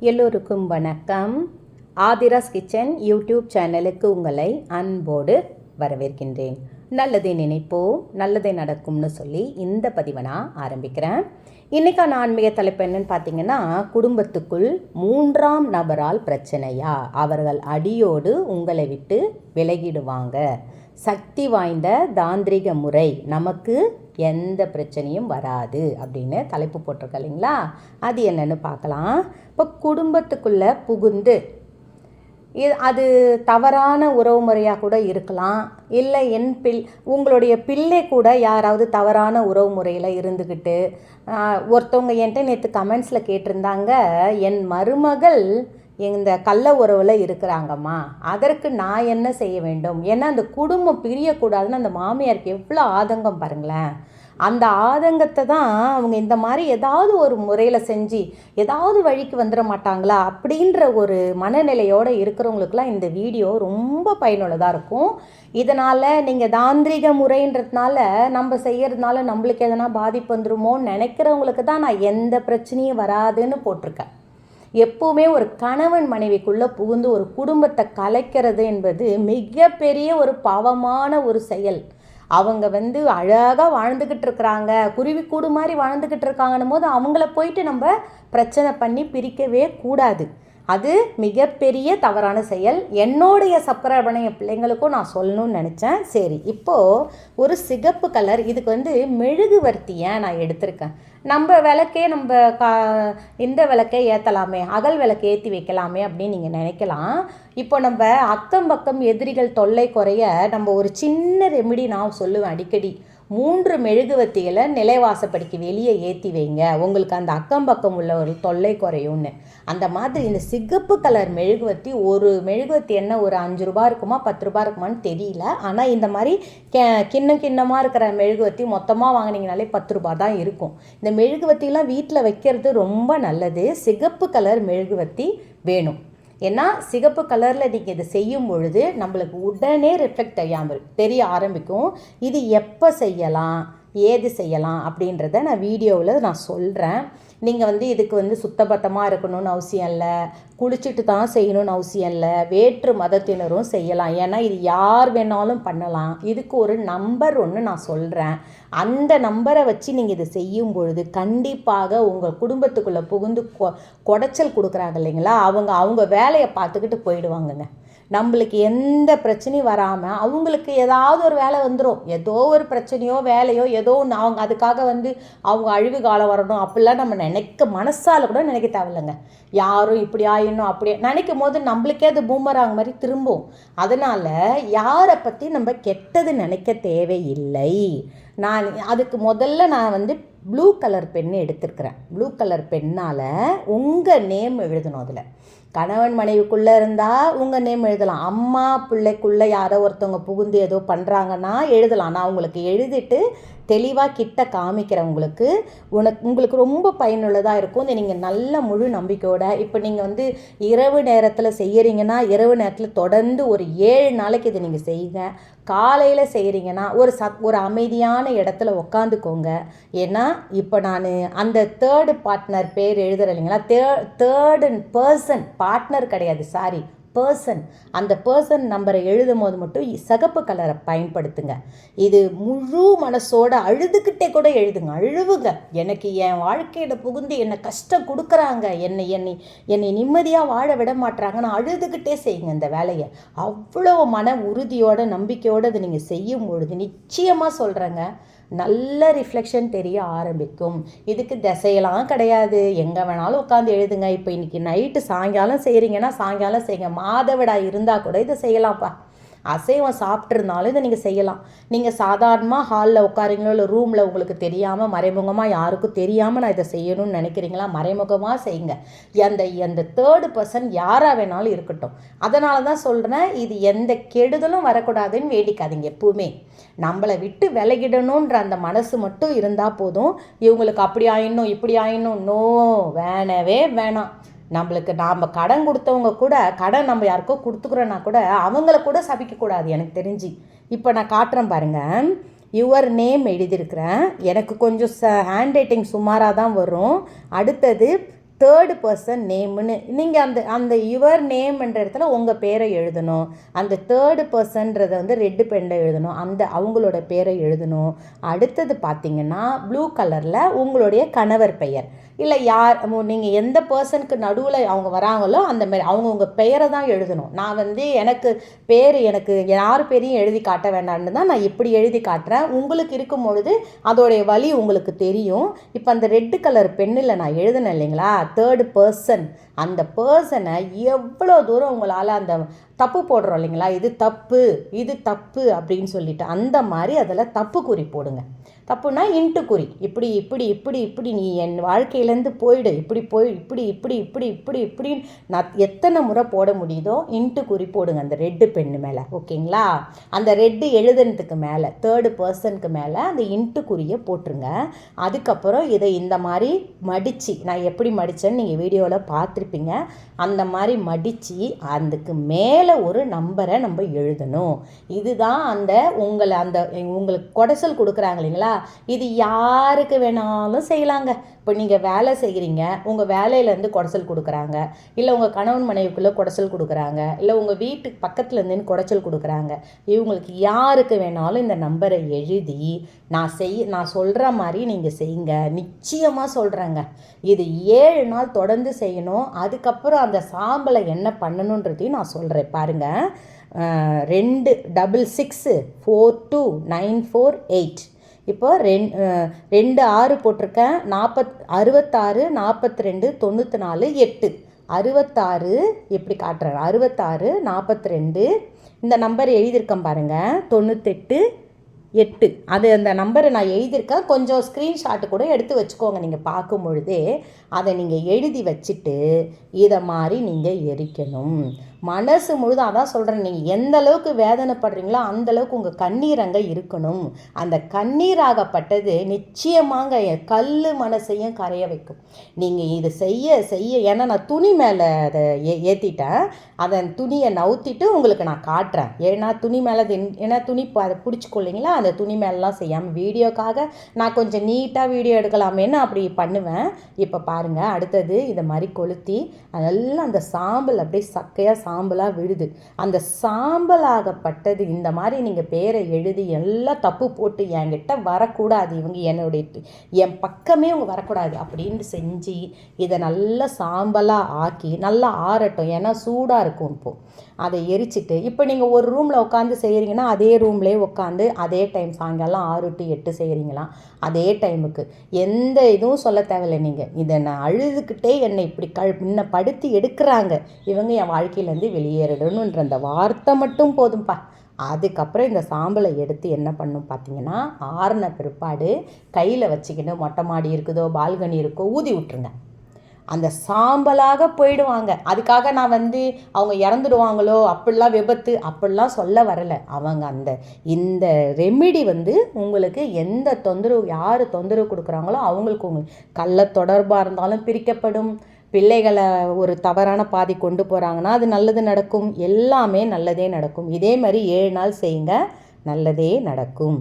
எல்லோருக்கும் வணக்கம். Aadhira's kitchen YouTube சேனலுக்கு உங்களை அன்போடு வரவேற்கின்றேன். நல்லதை நினைப்போம் நல்லதே நடக்கும்னு சொல்லி இந்த பதிவை நான் ஆரம்பிக்கிறேன். இன்றைக்கான ஆன்மீக தலைப்பு என்னன்னு பார்த்தீங்கன்னா குடும்பத்துக்குள் மூன்றாம் நபரால் பிரச்சனையா? அவர்கள் அடியோடு உங்களை விட்டு விலகிடுவாங்க. சக்தி வாய்ந்த தாந்திரிக முறை நமக்கு எந்த பிரச்சனையும் வராது அப்படின்னு தலைப்பு போட்டிருக்க இல்லைங்களா? அது என்னென்னு பார்க்கலாம். இப்போ குடும்பத்துக்குள்ளே புகுந்து இது அது தவறான உறவு முறையாக கூட இருக்கலாம். இல்லை என் பிள் உங்களுடைய பிள்ளை கூட யாராவது தவறான உறவு முறையில் இருந்துக்கிட்டு ஒருத்தவங்க என்கிட்ட நேற்று கமெண்ட்ஸில் கேட்டிருந்தாங்க என் மருமகள் இந்த கள்ள உறவில் இருக்கிறாங்கம்மா. அதற்கு நான் என்ன செய்ய வேண்டும்? ஏன்னா அந்த குடும்பம் பிரியக்கூடாதுன்னு அந்த மாமியாருக்கு எவ்வளோ ஆதங்கம் பாருங்களேன். அந்த ஆதங்கத்தை தான் அவங்க இந்த மாதிரி ஏதாவது ஒரு முறையில் செஞ்சு ஏதாவது வழிக்கு வந்துட மாட்டாங்களா அப்படின்ற ஒரு மனநிலையோடு இருக்கிறவங்களுக்குலாம் இந்த வீடியோ ரொம்ப பயனுள்ளதாக இருக்கும். இதனால் நீங்கள் தாந்திரிக முறைன்றதுனால நம்ம செய்கிறதுனால நம்மளுக்கு எதனா பாதிப்பு வந்துருமோன்னு நினைக்கிறவங்களுக்கு தான் நான் எந்த பிரச்சனையும் வராதுன்னு போட்டிருக்கேன். எப்போவுமே ஒரு கணவன் மனைவிக்குள்ளே புகுந்து ஒரு குடும்பத்தை கலைக்கிறது என்பது மிகப்பெரிய ஒரு பாவமான ஒரு செயல். அவங்க வந்து அழகாக வாழ்ந்துக்கிட்டு இருக்கிறாங்க. குருவி கூடு மாதிரி வாழ்ந்துக்கிட்டு இருக்காங்கன்னும் போது அவங்கள போயிட்டு நம்ம பிரச்சனை பண்ணி பிரிக்கவே கூடாது. அது மிகப்பெரிய தவறான செயல். என்னுடைய சப்ஸ்கிரைபனை பிள்ளைங்களுக்கும் நான் சொல்லணும்னு நினச்சேன். சரி இப்போது ஒரு சிகப்பு கலர் இதுக்கு வந்து மெழுகுவர்த்தியை நான் எடுத்திருக்கேன். நம்ம விளக்கே நம்ம கா இந்த விளக்கே ஏற்றலாமே அகல் விளக்கு ஏற்றி வைக்கலாமே அப்படின்னு நீங்கள் நினைக்கலாம். இப்போ நம்ம அக்கம் பக்கம் எதிரிகள் தொல்லை குறைய நம்ம ஒரு சின்ன ரெமிடி நான் சொல்லுவேன் அடிக்கடி. மூன்று மெழுகுவத்திகளை நிலைவாசப்படிக்கு வெளியே ஏற்றி வைங்க. உங்களுக்கு அந்த அக்கம் பக்கம் உள்ள ஒரு தொல்லை குறையும்னு. அந்த மாதிரி இந்த சிகப்பு கலர் மெழுகுவத்தி ஒரு மெழுகுவத்தி என்ன ஒரு அஞ்சு ரூபா இருக்குமா பத்து ரூபா இருக்குமான்னு தெரியல. ஆனால் இந்த மாதிரி கே கிண்ணம் கிண்ணமாக இருக்கிற மெழுகுவத்தி மொத்தமாக வாங்கினீங்கனாலே பத்து ரூபா தான் இருக்கும். இந்த மெழுகுவத்திலாம் வீட்டில் வைக்கிறது ரொம்ப நல்லது. சிகப்பு கலர் மெழுகுவத்தி வேணும். ஏன்னா சிகப்பு கலரில் நீங்கள் இதை செய்யும் பொழுது நம்மளுக்கு உடனே ரிஃப்ளெக்ட் தெரியாமல் தெரிய ஆரம்பிக்கும். இது எப்போ செய்யலாம்? ஏது செய்யலாம் அப்படின்றத நான் வீடியோவில் நான் சொல்கிறேன் நீங்கள் வந்து இதுக்கு வந்து சுத்தபத்தமாக இருக்கணும்னு அவசியம் இல்லை. குளிச்சுட்டு தான் செய்யணும்னு அவசியம் இல்லை. வேற்று மதத்தினரும் செய்யலாம். ஏன்னா இது யார் வேணாலும் பண்ணலாம். இதுக்கு ஒரு நம்பர் ஒன்று நான் சொல்கிறேன் அந்த நம்பரை வச்சு நீங்கள் இதை செய்யும் பொழுது கண்டிப்பாக உங்கள் குடும்பத்துக்குள்ளே புகுந்து கொ குடைச்சல் கொடுக்குறாங்க இல்லைங்களா? அவங்க அவங்க வேலையை பார்த்துக்கிட்டு போயிடுவாங்கங்க. நம்மளுக்கு எந்த பிரச்சனையும் வராமல் அவங்களுக்கு ஏதாவது ஒரு வேலை வந்துடும் ஏதோ ஒரு பிரச்சனையோ வேலையோ ஏதோ ஒன்று அவங்க அதுக்காக வந்து அவங்க அழிவு காலம் வரணும். அப்படிலாம் நம்ம நினைக்க மனசால கூட நினைக்க தேவையில்லைங்க. யாரும் இப்படி ஆயிடணும் அப்படி நினைக்கும் போது நம்மளுக்கே அது பூமராங் மாதிரி திரும்பும். அதனால் யாரை பற்றி நம்ம கெட்டது நினைக்க தேவையில்லை. நான் அதுக்கு முதல்ல நான் வந்து ப்ளூ கலர் பென் எடுத்திருக்கிறேன். ப்ளூ கலர் பென்னால் உங்கள் நேம் எழுதணும் அதில். கணவன் மனைவிக்குள்ளே இருந்தால் உங்கள் நேம் எழுதலாம். அம்மா பிள்ளைக்குள்ளே யாரோ ஒருத்தவங்க புகுந்து ஏதோ பண்ணுறாங்கன்னா எழுதலாம். நான் உங்களுக்கு எழுதிட்டு தெளிவாக கிட்ட காமிக்கிறவங்களுக்கு உனக்கு உங்களுக்கு ரொம்ப பயனுள்ளதாக இருக்கும். நீங்கள் நல்ல முழு நம்பிக்கையோட இப்போ நீங்கள் வந்து இரவு நேரத்தில் செய்கிறீங்கன்னா இரவு நேரத்தில் தொடர்ந்து ஒரு ஏழு நாளைக்கு இதை நீங்கள் செய்யுங்க. காலையில் செய்கிறீங்கன்னா ஒரு சத் ஒரு அமைதியான இடத்துல உக்காந்துக்கோங்க. ஏன்னா இப்போ நான் அந்த தேர்டு பார்ட்னர் பேர் எழுதுகிறேன் இல்லைங்களா? தே தேர்டு பர்சன் பார்ட்னர் கிடையாது சாரி பர்சன் அந்த பர்சன் நம்பரை எழுதும் போது மட்டும் சிகப்பு கலரை பயன்படுத்துங்க. இது முழு மனசோட அழுதுகிட்டே கூட எழுதுங்க. அழுவுங்க. எனக்கு என் வாழ்க்கையில் புகுந்து என்னை கஷ்டம் கொடுக்குறாங்க. என்னை என்னை என்னை நிம்மதியாக வாழ விட மாட்டுறாங்கன்னு அழுதுகிட்டே செய்யுங்க இந்த வேலையை. அவ்வளோ மன உறுதியோட நம்பிக்கையோடு அதை நீங்கள் செய்யும் பொழுது நிச்சயமாக சொல்கிறேங்க நல்ல ரிஃப்ளெக்ஷன் தெரிய ஆரம்பிக்கும். இதுக்கு திசையெல்லாம் கிடையாது. எங்கே வேணாலும் உட்காந்து எழுதுங்க. இப்போ இன்னைக்கு நைட்டு சாயங்காலம் செய்கிறீங்கன்னா சாயங்காலம் செய்யுங்க மாதவிடா இருந்தால் கூட இதை செய்யலாம்ப்பா. அசைவம் சாப்பிட்ருந்தாலும் இதை நீங்கள் செய்யலாம். நீங்கள் சாதாரணமாக ஹாலில் உட்காருங்களோ இல்லை ரூமில் உங்களுக்கு தெரியாமல் மறைமுகமாக யாருக்கும் தெரியாமல் நான் இதை செய்யணும்னு நினைக்கிறீங்களா? மறைமுகமாக செய்யுங்க. அந்த அந்த தேர்டு பர்சன் யாராக வேணாலும் இருக்கட்டும். அதனால தான் சொல்கிறேன் இது எந்த கெடுதலும் வரக்கூடாதுன்னு வேடிக்காதீங்க எப்பவுமே. நம்மளை விட்டு விலகிடணுன்ற அந்த மனசு மட்டும் இருந்தால் போதும். இவங்களுக்கு அப்படி ஆயிடணும் இப்படி ஆயிடணும். நோ வேணவே வேணாம். நம்மளுக்கு நாம் கடன் கொடுத்தவங்க கூட கடன் நம்ம யாருக்கோ கொடுத்துக்குறோன்னா கூட அவங்கள கூட சபிக்கக்கூடாது எனக்கு தெரிஞ்சு. இப்போ நான் காட்டுறேன் பாருங்கள் யுவர் நேம் எழுதியிருக்கிறேன். எனக்கு கொஞ்சம் ச ஹேண்ட் ரைட்டிங் சுமாராக தான் வரும். அடுத்தது தேர்டு பர்சன் நேம்னு நீங்கள் அந்த அந்த யுவர் நேம்ன்ற இடத்துல உங்கள் பேரை எழுதணும். அந்த தேர்டு பர்சன்றதை வந்து ரெட்டு பெண்ணில் எழுதணும். அந்த அவங்களோட பேரை எழுதணும். அடுத்தது பார்த்தீங்கன்னா ப்ளூ கலரில் உங்களுடைய கணவர் பெயர். இல்லை யார் நீங்கள் எந்த பர்சனுக்கு நடுவில் அவங்க வராங்களோ அந்த மாதிரி அவங்கவுங்க பெயரை தான் எழுதணும். நான் வந்து எனக்கு பேர் எனக்கு யார் பேரையும் எழுதி காட்ட வேண்டாம்னு தான் நான் இப்படி எழுதி காட்டுறேன். உங்களுக்கு இருக்கும் பொழுது அதோடைய வழி உங்களுக்கு தெரியும். இப்போ அந்த ரெட்டு கலர் பெண்ணில் நான் எழுதினேன் இல்லைங்களா? தேர்டு பர்சன் அந்த பர்சனை எவ்வளோ தூரம் உங்களால் அந்த தப்பு போடுறோம் இல்லைங்களா? இது தப்பு இது தப்பு அப்படின்னு சொல்லிட்டு அந்த மாதிரி அதில் தப்பு குறி போடுங்க. தப்புனா இன்ட்டு குறி. இப்படி இப்படி இப்படி இப்படி நீ என் வாழ்க்கையிலேருந்து போயிடு. இப்படி போய் இப்படி இப்படி இப்படி இப்படி இப்படின்னு நான் எத்தனை முறை போட முடியுதோ இன்ட்டு குறி போடுங்க அந்த ரெட்டு பெண்ணு மேலே. ஓகேங்களா? அந்த ரெட்டு எழுதுனதுக்கு மேலே தேர்டு பர்சனுக்கு மேலே அந்த இன்ட்டு குறியை போட்டுருங்க. அதுக்கப்புறம் இதை இந்த மாதிரி மடித்து நான் எப்படி மடித்தேன்னு நீங்கள் வீடியோவில் பார்த்துருப்பீங்க. அந்த மாதிரி மடித்து அதுக்கு மேலே ஒரு நம்பரை நம்ம எழுதணும். இதுதான் அந்த உங்களை அந்த உங்களுக்கு கொடைசல் கொடுக்குறாங்க இல்லைங்களா? இது யாருக்கு வேணாலும் செய்யலாங்க. இப்போ நீங்கள் வேலை செய்கிறீங்க உங்கள் வேலையிலேருந்து குடைச்சல் கொடுக்குறாங்க. இல்லை உங்கள் கணவன் மனைவிக்குள்ளே குடைச்சல் கொடுக்குறாங்க. இல்லை உங்கள் வீட்டுக்கு பக்கத்துலேருந்து குடச்சல் குடைச்சல் கொடுக்குறாங்க. இவங்களுக்கு யாருக்கு வேணாலும் இந்த நம்பரை எழுதி நான் செய் நான் சொல்கிற மாதிரி நீங்கள் செய்யுங்க. நிச்சயமாக சொல்கிறேங்க இது ஏழு நாள் தொடர்ந்து செய்யணும். அதுக்கப்புறம் அந்த சாம்பலை என்ன பண்ணணுன்றதையும் நான் சொல்கிறேன் பாருங்கள் ரெண்டு double six four two nine four eight. இப்போ ரெண் ரெண்டு ஆறு போட்டிருக்கேன். நாற்பத் அறுபத்தாறு நாற்பத்தி ரெண்டு தொண்ணூற்றி நாலு எட்டு. அறுபத்தாறு எப்படி காட்டுறேன் அறுபத்தாறு நாற்பத்தி ரெண்டு இந்த நம்பர் எழுதியிருக்கேன் பாருங்கள் தொண்ணூத்தெட்டு எட்டு. அது அந்த நம்பரை நான் எழுதியிருக்கேன். கொஞ்சம் ஸ்க்ரீன்ஷாட்டு கூட எடுத்து வச்சுக்கோங்க. நீங்கள் பார்க்கும் பொழுதே அதை நீங்கள் எழுதி வச்சுட்டு இதை மாதிரி நீங்கள் எரிக்கணும். மனசு முழுதும் அதான் சொல்கிறேன் நீங்கள் எந்த அளவுக்கு வேதனைப்படுறீங்களோ அந்த அளவுக்கு உங்கள் கண்ணீர் அங்கே இருக்கணும். அந்த கண்ணீராகப்பட்டது நிச்சயமாங்க கல் மனசையும் கரைய வைக்கும். நீங்கள் இது செய்ய செய்ய ஏன்னா நான் துணி மேலே அதை ஏ ஏற்றிட்டேன் அதன் துணியை நவுத்திட்டு உங்களுக்கு நான் காட்டுறேன். ஏன்னா துணி மேலே ஏன்னா துணி அதை பிடிச்சிக்கொள்ளிங்களா அந்த துணி மேலெலாம் செய்யாமல் வீடியோக்காக நான் கொஞ்சம் நீட்டாக வீடியோ எடுக்கலாமேன்னு அப்படி பண்ணுவேன். இப்போ பாருங்கள் அடுத்தது இதை மாதிரி கொளுத்தி அதெல்லாம் அந்த சாம்பல் அப்படியே சக்கையாக சாம்பலாக விழுது. அந்த சாம்பலாகப்பட்டது இந்த மாதிரி நீங்கள் பேரை எழுதி எல்லாம் தப்பு போட்டு என்கிட்ட வரக்கூடாது. இவங்க என்னுடைய என் பக்கமே அவங்க வரக்கூடாது அப்படின்னு செஞ்சு இதை நல்லா சாம்பலாக ஆக்கி நல்லா ஆறட்டும். ஏன்னா சூடாக இருக்கும் இப்போது அதை எரிச்சிட்டு இப்போ நீங்கள் ஒரு ரூமில் உட்காந்து செய்கிறீங்கன்னா அதே ரூம்லேயே உட்காந்து அதே டைம் சாயங்காலம் ஆறு டு எட்டு செய்கிறீங்களாம் அதே டைமுக்கு எந்த இதுவும் சொல்ல தேவையில்லை நீங்கள் இதை நான் அழுதுகிட்டே என்னை இப்படி க முன்ன படுத்தி எடுக்கிறாங்க. இவங்க என் வாழ்க்கையிலேருந்து வெளியேறணுன்ற அந்த வார்த்தை மட்டும் போதும்ப்பா அதுக்கப்புறம் இந்த சாம்பலை எடுத்து என்ன பண்ணும் பார்த்தீங்கன்னா ஆறின பிற்பாடு கையில் வச்சுக்கிட்டு மொட்டை மாடி இருக்குதோ பால்கனி இருக்கோ ஊதி விட்ருங்க அந்த சாம்பலாக போயிடுவாங்க. அதுக்காக நான் வந்து அவங்க இறந்துடுவாங்களோ அப்படிலாம் விபத்து அப்படிலாம் சொல்ல வரலை. அவங்க அந்த இந்த ரெமிடி வந்து உங்களுக்கு எந்த தொந்தரவு யார் தொந்தரவு கொடுக்குறாங்களோ அவங்களுக்கு உங்களுக்கு கள்ள தொடர்பாக இருந்தாலும் பிரிக்கப்படும். பிள்ளைகளை ஒரு தவறான பாதி கொண்டு போகிறாங்கன்னா அது நல்லது நடக்கும். எல்லாமே நல்லதே நடக்கும். இதே மாதிரி ஏழு நாள் செய்யுங்க நல்லதே நடக்கும்.